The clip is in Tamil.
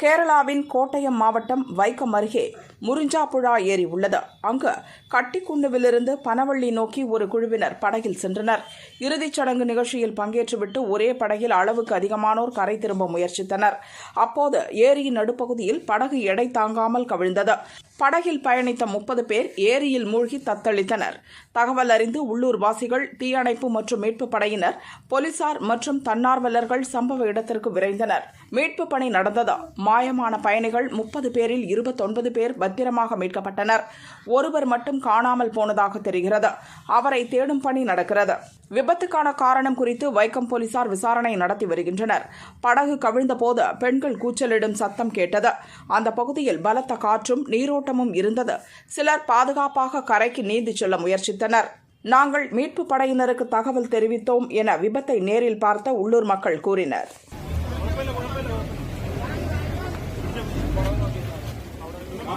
கேரளாவின் கோட்டயம் மாவட்டம் வைக்கம் அருகே. முறிஞ்சாப்புழா ஏரி உள்ளது. அங்கு கட்டிக்குண்டுவிலிருந்து பனவள்ளி நோக்கி ஒரு குழுவினர் படகில் சென்றனர். இறுதிச் சடங்கு நிகழ்ச்சியில் பங்கேற்றுவிட்டு ஒரே படகில் அளவுக்கு அதிகமானோர் கரை திரும்ப முயற்சித்தனர். அப்போது ஏரியின் நடுப்பகுதியில் படகு எடை தாங்காமல் கவிழ்ந்தது. படகில் பயணித்த முப்பது பேர் ஏரியில் மூழ்கி தத்தளித்தனர். தகவல் அறிந்து உள்ளூர் வாசிகள் தீயணைப்பு மற்றும் மீட்பு படையினர் போலீசார் மற்றும் தன்னார்வலர்கள் சம்பவ இடத்திற்கு விரைந்தனர். மீட்பு பணி நடந்தது. மாயமான பயணிகள் முப்பது பேரில் இருபத்தொன்பது பேர் பத்திரமாக மீட்கப்பட்டனர். ஒருவர் மட்டும் காணாமல் போனதாக தெரிகிறது. அவரை தேடும் பணி நடக்கிறது. விபத்துக்கான காரணம் குறித்து வைக்கம் போலீசார் விசாரணை நடத்தி வருகின்றனர். படகு கவிழ்ந்தபோது பெண்கள் கூச்சலிடும் சத்தம் கேட்டது. அந்த பகுதியில் பலத்த காற்றும் நீரோட்டமும் இருந்தது. சிலர் பாதுகாப்பாக கரைக்கு நீந்தி செல்ல முயற்சித்தனர். நாங்கள் மீட்பு படையினருக்கு தகவல் தெரிவித்தோம் என விபத்தை நேரில் பார்த்த உள்ளூர் மக்கள் கூறினர்.